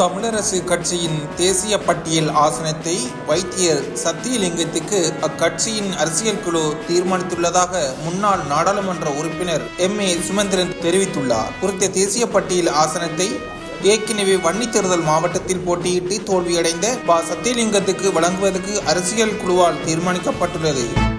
தமிழரசு கட்சியின் தேசிய பட்டியல் ஆசனத்தை வைத்தியர் சத்தியலிங்கத்துக்கு அக்கட்சியின் அரசியல் குழு தீர்மானித்துள்ளதாக முன்னாள் நாடாளுமன்ற உறுப்பினர் எம். ஏ. சுமந்திரன் தெரிவித்துள்ளார். குறித்த தேசிய பட்டியல் ஆசனத்தை ஏற்கனவே வன்னி தேர்தல் மாவட்டத்தில் போட்டியிட்டு தோல்வியடைந்த பா. சத்தியலிங்கத்துக்கு வழங்குவதற்கு அரசியல் குழுவால் தீர்மானிக்கப்பட்டுள்ளது.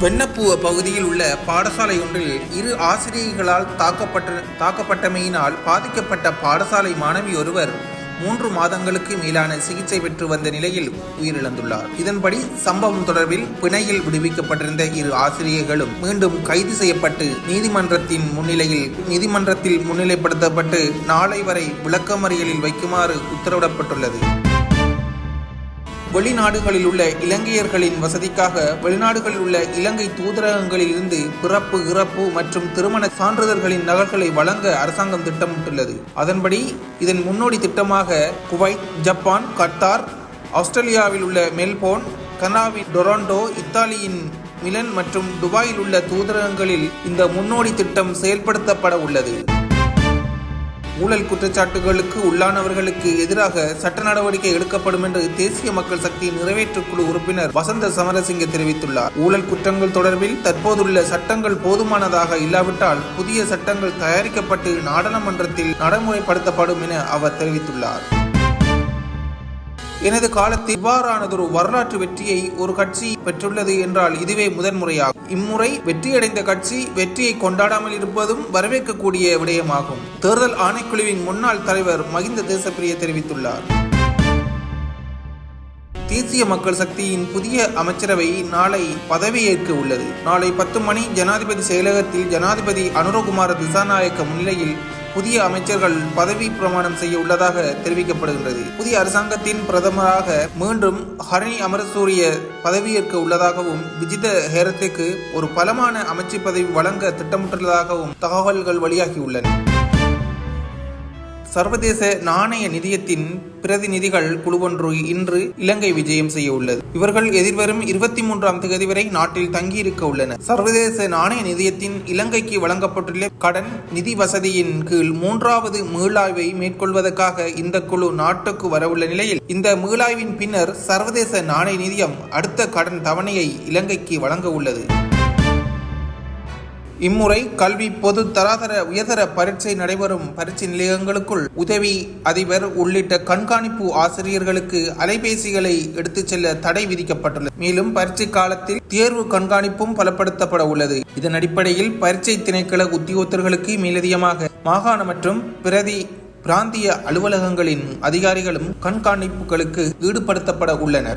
வெண்ணப்பூவ பகுதியில் உள்ள பாடசாலை ஒன்றில் இரு ஆசிரியர்களால் தாக்கப்பட்ட தாக்கப்பட்டமையினால் பாதிக்கப்பட்ட பாடசாலை மாணவி ஒருவர் மூன்று மாதங்களுக்கு மேலான சிகிச்சை பெற்று வந்த நிலையில் உயிரிழந்துள்ளார். இதன்படி சம்பவம் தொடர்பில் பிணையில் விடுவிக்கப்பட்டிருந்த இரு ஆசிரியர்களும் மீண்டும் கைது செய்யப்பட்டு நீதிமன்றத்தின் முன்னிலையில் நீதிமன்றத்தில் முன்னிலைப்படுத்தப்பட்டு நாளை வரை விளக்கமறியலில் வைக்குமாறு உத்தரவிடப்பட்டுள்ளது. வெளிநாடுகளில் உள்ள இலங்கையர்களின் வசதிக்காக வெளிநாடுகளில் உள்ள இலங்கை தூதரகங்களில் இருந்து பிறப்பு இறப்பு மற்றும் திருமண சான்றிதழ்களின் நகல்களை வழங்க அரசாங்கம் திட்டமிட்டுள்ளது. அதன்படி இதன் முன்னோடி திட்டமாக குவைத் ஜப்பான் கத்தார் ஆஸ்திரேலியாவில் உள்ள மெல்போர்ன் கனாவின் டொராண்டோ இத்தாலியின் மிலன் மற்றும் துபாயில் உள்ள தூதரகங்களில் இந்த முன்னோடி திட்டம் செயல்படுத்தப்பட உள்ளது. ஊழல் குற்றச்சாட்டுகளுக்கு உள்ளானவர்களுக்கு எதிராக சட்ட நடவடிக்கை எடுக்கப்படும் என்று தேசிய மக்கள் சக்தி நிறைவேற்றுக்குழு உறுப்பினர் வசந்த சமரசிங்க தெரிவித்துள்ளார். ஊழல் குற்றங்கள் தொடர்பில் தற்போதுள்ள சட்டங்கள் போதுமானதாக இல்லாவிட்டால் புதிய சட்டங்கள் தயாரிக்கப்பட்டு நாடாளுமன்றத்தில் நடைமுறைப்படுத்தப்படும் என அவர் தெரிவித்துள்ளார். எனது காலத்தில் இவ்வாறானதொரு வரலாற்று வெற்றியை ஒரு கட்சி பெற்றுள்ளது என்றால் இதுவே முதன்முறையாகும். இம்முறை வெற்றியடைந்த கட்சி வெற்றியை கொண்டாடாமல் இருப்பதும் வரவேற்கக்கூடிய விடயமாகும். தேர்தல் ஆணைக்குழுவின் முன்னாள் தலைவர் மகிந்த தேசப்பிரிய தெரிவித்துள்ளார். தேசிய மக்கள் சக்தியின் புதிய அமைச்சரவை நாளை பதவியேற்க உள்ளது. நாளை பத்து மணி ஜனாதிபதி செயலகத்தில் ஜனாதிபதி அனுரகுமார திசாநாயக்க முன்னிலையில் புதிய அமைச்சர்கள் பதவி பிரமாணம் செய்ய உள்ளதாக தெரிவிக்கப்படுகின்றது. புதிய அரசாங்கத்தின் பிரதமராக மீண்டும் ஹரணி அமரசூரிய பதவியேற்க உள்ளதாகவும் விஜித ஹேரத்துக்கு ஒரு பலமான அமைச்சு பதவி வழங்க திட்டமிட்டுள்ளதாகவும் தகவல்கள் வெளியாகியுள்ளன. சர்வதேச நாணய நிதியத்தின் பிரதிநிதிகள் குழுவொன்று இன்று இலங்கை விஜயம் செய்ய உள்ளது. இவர்கள் எதிர்வரும் இருபத்தி மூன்றாம் தேதி வரை நாட்டில் தங்கியிருக்க உள்ளனர். சர்வதேச நாணய நிதியத்தின் இலங்கைக்கு வழங்கப்பட்டுள்ள கடன் நிதி வசதியின் கீழ் மூன்றாவது மீளாய்வை மேற்கொள்வதற்காக இந்த குழு நாட்டுக்கு வரவுள்ள நிலையில் இந்த மீளாய்வின் பின்னர் சர்வதேச நாணய நிதியம் அடுத்த கடன் தவணையை இலங்கைக்கு வழங்க உள்ளது. இம்முறை கல்வி பொது தராதர உயர்தர பரீட்சை நடைபெறும் பரீட்சை நிலையங்களுக்குள் உதவி அதிபர் உள்ளிட்ட கண்காணிப்பு ஆசிரியர்களுக்கு அலைபேசிகளை எடுத்துச் செல்ல தடை விதிக்கப்பட்டுள்ளது. மேலும் பரீட்சை காலத்தில் தேர்வு கண்காணிப்பும் பலப்படுத்தப்பட உள்ளது. இதன் அடிப்படையில் பரீட்சை திணைக்கள உத்தியோகத்தர்களுக்கு மேலதிகமாக மாகாண மற்றும் பிரதி பிராந்திய அலுவலகங்களின் அதிகாரிகளும் கண்காணிப்புகளுக்கு ஈடுபடுத்தப்பட உள்ளனர்.